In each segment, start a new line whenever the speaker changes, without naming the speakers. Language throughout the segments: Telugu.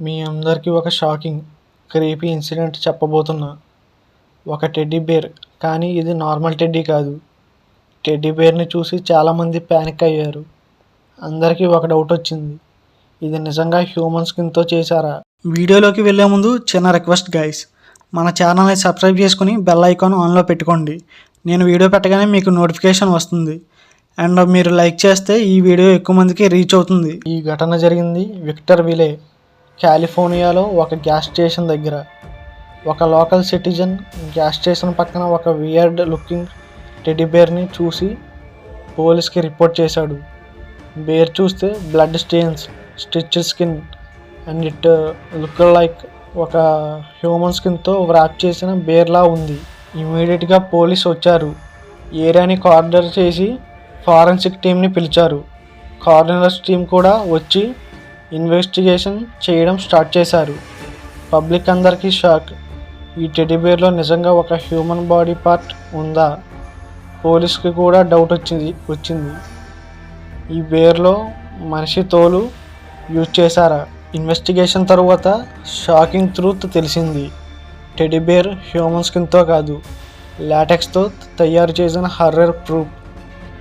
మీ అందరికీ ఒక షాకింగ్ క్రీపీ ఇన్సిడెంట్ చెప్పబోతున్నా. ఒక టెడ్డీ బేర్ కానీ ఇది నార్మల్ టెడ్డీ కాదు. టెడ్డీ బేర్ని చూసి చాలామంది ప్యానిక్ అయ్యారు. అందరికీ ఒక డౌట్ వచ్చింది. ఇది నిజంగా హ్యూమన్ స్కిన్తో చేశారా?
వీడియోలోకి వెళ్ళే ముందు చిన్న రిక్వెస్ట్ గైస్. మన ఛానల్ని సబ్స్క్రైబ్ చేసుకుని బెల్ ఐకాన్ ఆన్లో పెట్టుకోండి. నేను వీడియో పెట్టగానే మీకు నోటిఫికేషన్ వస్తుంది. అండ్ మీరు లైక్ చేస్తే ఈ వీడియో ఎక్కువ మందికి రీచ్ అవుతుంది.
ఈ ఘటన జరిగింది విక్టర్ విలే. కాలిఫోర్నియాలో ఒక గ్యాస్ స్టేషన్ దగ్గర ఒక లోకల్ సిటిజన్ గ్యాస్ స్టేషన్ పక్కన ఒక వియర్డ్ లుకింగ్ టెడ్డీ బేర్ని చూసి పోలీస్కి రిపోర్ట్ చేశాడు. బేర్ చూస్తే blood stains stitch skin and it look like ఒక హ్యూమన్ స్కిన్తో వ్రాప్ చేసిన బేర్లా ఉంది. ఇమీడియట్గా పోలీస్ వచ్చారు. ఏరియాని కార్డర్ చేసి ఫారెన్సిక్ టీంని పిలిచారు. కార్నర్స్ టీం కూడా వచ్చి ఇన్వెస్టిగేషన్ చేయడం స్టార్ట్ చేశారు. పబ్లిక్ అందరికీ షాక్. ఈ టెడ్డీబేర్లో నిజంగా ఒక హ్యూమన్ బాడీ పార్ట్ ఉందా? పోలీస్కి కూడా డౌట్ వచ్చింది వచ్చింది. ఈ బేర్లో మనిషి తోలు యూజ్ చేశారా? ఇన్వెస్టిగేషన్ తర్వాత షాకింగ్ ట్రూత్ తెలిసింది. టెడీబేర్ హ్యూమన్ స్కిన్తో కాదు లాటెక్స్తో తయారు చేసిన హర్రర్ ప్రూఫ్.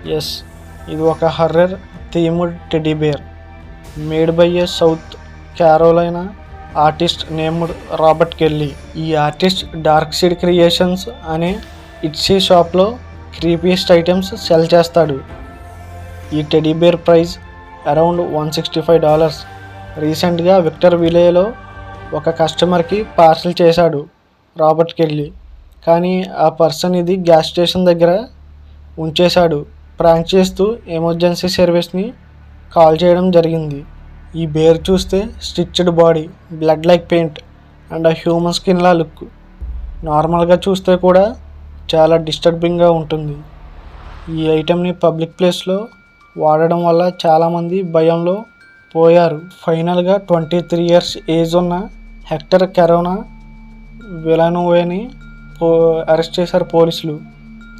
ఎస్ ఇది ఒక horror themed teddy bear. Made by a South Carolina artist named Robert Kelly. ఈ ఆర్టిస్ట్ డార్క్ సీడ్ క్రియేషన్స్ అనే ఇట్సీ షాప్లో క్రీపీస్ట్ ఐటమ్స్ సెల్ చేస్తాడు. ఈ teddy bear price around one sixty five dollars. రీసెంట్గా విక్టర్ విలేలో ఒక కస్టమర్కి పార్సిల్ చేశాడు రాబర్ట్ కెల్లీ. కానీ ఆ పర్సన్ ఇది గ్యాస్ స్టేషన్ దగ్గర ఉంచేశాడు. ప్రాంక్ చేస్తూ ఎమర్జెన్సీ సర్వీస్ని కాల్ చేయడం జరిగింది. ఈ బేర్ చూస్తే stitched body blood like paint and human స్కిన్లా look. నార్మల్గా చూస్తే కూడా చాలా డిస్టర్బింగ్గా ఉంటుంది. ఈ ఐటెంని పబ్లిక్ ప్లేస్లో వాడడం వల్ల చాలామంది భయంలో పోయారు. ఫైనల్గా ట్వంటీ త్రీ ఇయర్స్ ఏజ్ ఉన్న హెక్టర్ కరోనా విలనోవేని పో అరెస్ట్ చేశారు పోలీసులు.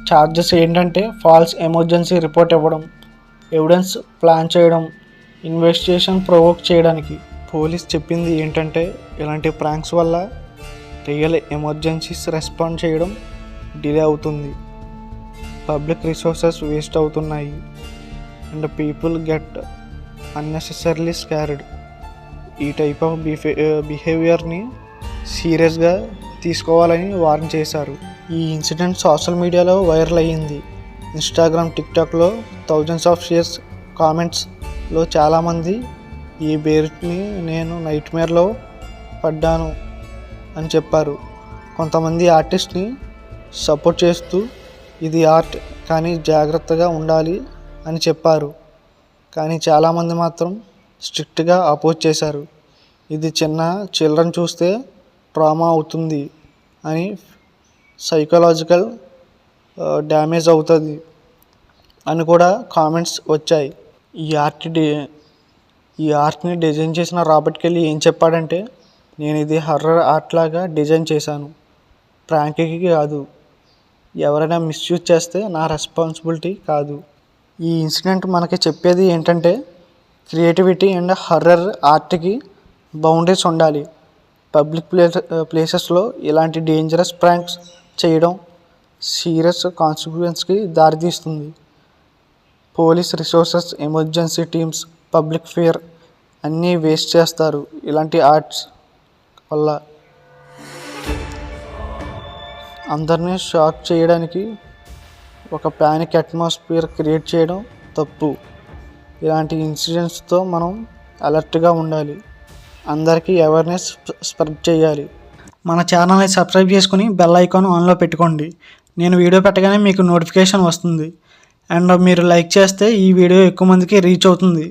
ఛార్జెస్ ఏంటంటే ఫాల్స్ ఎమర్జెన్సీ రిపోర్ట్ ఇవ్వడం. ఎవిడెన్స్ ప్లాన్ చేయడం ఇన్వెస్టిగేషన్ ప్రొవోక్ చేయడానికి పోలీస్ చెప్పింది ఏంటంటే ఇలాంటి ప్రాంక్స్ వల్ల రియల్ ఎమర్జెన్సీస్ రెస్పాండ్ చేయడం డిలే అవుతుంది. పబ్లిక్ రిసోర్సెస్ వేస్ట్ అవుతున్నాయి. And people get unnecessarily scared. ఈ టైప్ ఆఫ్ బిహే బిహేవియర్ని సీరియస్గా తీసుకోవాలని వార్న్ చేశారు. ఈ ఇన్సిడెంట్ సోషల్ మీడియాలో వైరల్ అయ్యింది. ఇన్స్టాగ్రామ్ టిక్టాక్లో థౌజండ్స్ ఆఫ్ షేర్స్ కామెంట్స్లో చాలామంది ఈ బేర్ని నేను నైట్ మేర్లో పడ్డాను అని చెప్పారు. కొంతమంది ఆర్టిస్ట్ని సపోర్ట్ చేస్తూ ఇది ఆర్ట్ కానీ జాగ్రత్తగా ఉండాలి అని చెప్పారు. కానీ చాలామంది మాత్రం స్ట్రిక్ట్గా అపోజ్ చేశారు. ఇది చిన్న చిల్డ్రన్ చూస్తే ట్రామా అవుతుంది అని సైకలాజికల్ డ్యామేజ్ అవుతుంది అని కూడా కామెంట్స్ వచ్చాయి. ఈ ఆర్ట్ డి ఈ ఆర్ట్ని డిజైన్ చేసిన రాబర్ట్ కెళ్ళి ఏం చెప్పాడంటే నేను ఇది హర్రర్ ఆర్ట్ లాగా డిజైన్ చేశాను. ప్రాంక్కి కాదు. ఎవరైనా మిస్యూజ్ చేస్తే నా రెస్పాన్సిబిలిటీ కాదు. ఈ ఇన్సిడెంట్ మనకి చెప్పేది ఏంటంటే క్రియేటివిటీ అండ్ హర్రర్ ఆర్ట్కి బౌండరీస్ ఉండాలి. పబ్లిక్ ప్లేస్ ప్లేసెస్లో ఇలాంటి డేంజరస్ ప్రాంక్స్ చేయడం సీరియస్ కాన్సిక్వెన్స్కి దారితీస్తుంది. Police resources emergency teams public fear అన్నీ వేస్ట్ చేస్తారు ఇలాంటి ఆర్ట్స్ వల్ల. అందరినీ షాక్ చేయడానికి ఒక ప్యానిక్ అట్మాస్ఫియర్ క్రియేట్ చేయడం తప్పు. ఇలాంటి ఇన్సిడెంట్స్తో మనం అలర్ట్గా ఉండాలి. అందరికీ అవేర్నెస్ స్ప్రెడ్ చేయాలి.
మన ఛానల్ని సబ్స్క్రైబ్ చేసుకుని బెల్ ఐకాన్ ఆన్లో పెట్టుకోండి. నేను వీడియో పెట్టగానే మీకు నోటిఫికేషన్ వస్తుంది. అండ్ మీరు లైక్ చేస్తే ఈ వీడియో ఎక్కువ మందికి రీచ్ అవుతుంది.